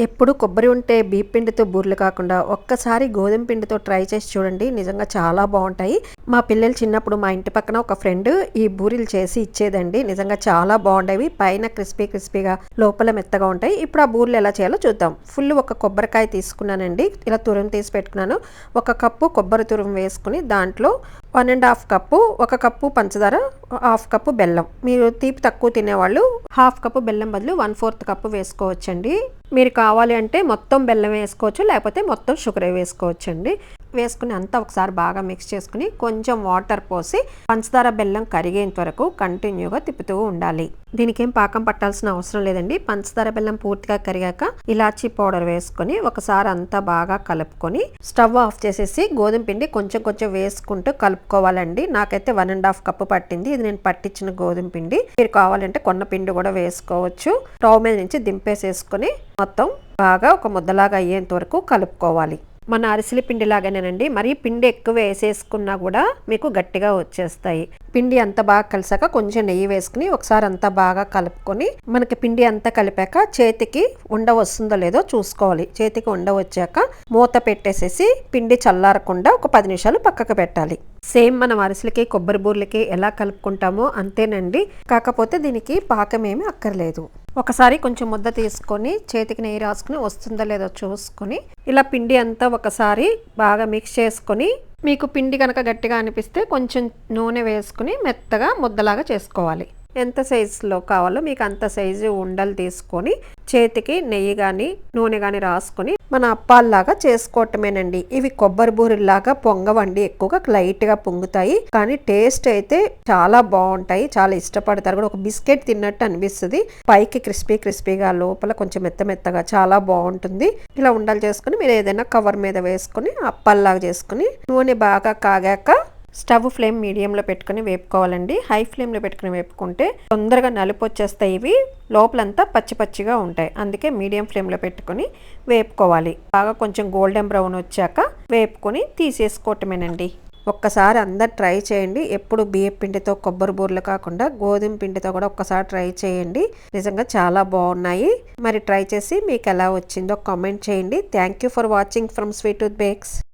ఎప్పుడు కొబ్బరి ఉంటే బీప్ పిండితో బూర్లు కాకుండా ఒక్కసారి గోధుమ పిండితో ట్రై చేసి చూడండి. నిజంగా చాలా బాగుంటాయి. మా పిల్లలు చిన్నప్పుడు మా ఇంటి పక్కన ఒక ఫ్రెండ్ ఈ బూరెలు చేసి ఇచ్చేదండి. నిజంగా చాలా బాగుండేవి. పైన క్రిస్పీ క్రిస్పీగా లోపల మెత్తగా ఉంటాయి. ఇప్పుడు ఆ బూరెలు ఎలా చేయాలో చూద్దాం. ఫుల్ ఒక కొబ్బరికాయ తీసుకున్నానండి. ఇలా తురుము తీసి పెట్టుకున్నాను. ఒక కప్పు కొబ్బరి తురుము వేసుకుని దాంట్లో వన్ అండ్ హాఫ్ కప్పు ఒక కప్పు పంచదార హాఫ్ కప్పు బెల్లం. మీరు తీపి తక్కువ తినేవాళ్ళు హాఫ్ కప్పు బెల్లం బదులు వన్ ఫోర్త్ కప్పు వేసుకోవచ్చండి. మీరు కావాలి అంటే మొత్తం బెల్లం వేసుకోవచ్చు లేకపోతే మొత్తం షుగర్ వేసుకోవచ్చండి. వేసుకుని అంతా ఒకసారి బాగా మిక్స్ చేసుకుని కొంచెం వాటర్ పోసి పంచదార బెల్లం కరిగేంత వరకు కంటిన్యూగా తిప్పుతూ ఉండాలి. దీనికి ఏం పాకం పట్టాల్సిన అవసరం లేదండి. పంచదార బెల్లం పూర్తిగా కరిగాక ఇలాచీ పౌడర్ వేసుకొని ఒకసారి అంతా బాగా కలుపుకొని స్టవ్ ఆఫ్ చేసేసి గోధుమ పిండి కొంచెం కొంచెం వేసుకుంటూ కలుపుకోవాలండి. నాకైతే వన్ అండ్ హాఫ్ కప్పు పట్టింది. ఇది నేను పట్టించిన గోధుమ పిండి. మీరు కావాలంటే కొన్న పిండి కూడా వేసుకోవచ్చు. స్టవ్ మీద నుంచి దింపేసేసుకొని మొత్తం బాగా ఒక ముద్దలాగా అయ్యేంత వరకు కలుపుకోవాలి. మన అరిసెల పిండి లాగానేనండి. మరీ పిండి ఎక్కువ వేసేసుకున్నా కూడా మీకు గట్టిగా వచ్చేస్తాయి. పిండి అంతా బాగా కలిసాక కొంచెం నెయ్యి వేసుకుని ఒకసారి అంతా బాగా కలుపుకొని మనకి పిండి అంతా కలిపాక చేతికి ఉండ వస్తుందో లేదో చూసుకోవాలి. చేతికి ఉండ వచ్చాక మూత పెట్టేసేసి పిండి చల్లారకుండా ఒక పది నిమిషాలు పక్కకు పెట్టాలి. సేమ్ మనం అరిసెలకి కొబ్బరి బూర్లకి ఎలా కలుపుకుంటామో అంతేనండి. కాకపోతే దీనికి పాకమేమి అక్కర్లేదు. ఒకసారి కొంచెం ముద్ద తీసుకొని చేతికి నెయ్యి రాసుకుని వస్తుందో లేదో చూసుకొని ఇలా పిండి అంతా ఒకసారి బాగా మిక్స్ చేసుకొని మీకు పిండి కనుక గట్టిగా అనిపిస్తే కొంచెం నూనె వేసుకుని మెత్తగా ముద్దలాగా చేసుకోవాలి. ఎంత సైజులో కావాలో మీకు అంత సైజు ఉండలు తీసుకొని చేతికి నెయ్యి కానీ నూనె కానీ రాసుకొని మన అప్పాల్లాగా చేసుకోవటమేనండి. ఇవి కొబ్బరి బూరెల్లాగా పొంగవండి. ఎక్కువగా లైట్గా పొంగుతాయి. కానీ టేస్ట్ అయితే చాలా బాగుంటాయి. చాలా ఇష్టపడతారు. కూడా ఒక బిస్కెట్ తిన్నట్టు అనిపిస్తుంది. పైకి క్రిస్పీ క్రిస్పీగా లోపల కొంచెం మెత్త మెత్తగా చాలా బాగుంటుంది. ఇలా ఉండలు చేసుకుని మీరు ఏదైనా కవర్ మీద వేసుకుని అప్పాల్లాగా చేసుకుని నూనె బాగా కాగాక స్టవ్ ఫ్లేమ్ మీడియంలో పెట్టుకుని వేపుకోవాలండి. హై ఫ్లేమ్లో పెట్టుకుని వేపుకుంటే తొందరగా నలుపు వచ్చేస్తాయి ఇవి. లోపలంతా పచ్చి పచ్చిగా ఉంటాయి. అందుకే మీడియం ఫ్లేమ్లో పెట్టుకుని వేపుకోవాలి. బాగా కొంచెం గోల్డెన్ బ్రౌన్ వచ్చాక వేపుకొని తీసేసుకోవటమేనండి. ఒక్కసారి అందరు ట్రై చేయండి. ఎప్పుడు బియ్యం పిండితో కొబ్బరి బూరలు కాకుండా గోధుమ పిండితో కూడా ఒక్కసారి ట్రై చేయండి. నిజంగా చాలా బాగున్నాయి. మరి ట్రై చేసి మీకు ఎలా వచ్చిందో కామెంట్ చేయండి. Thank you for watching from sweet bakes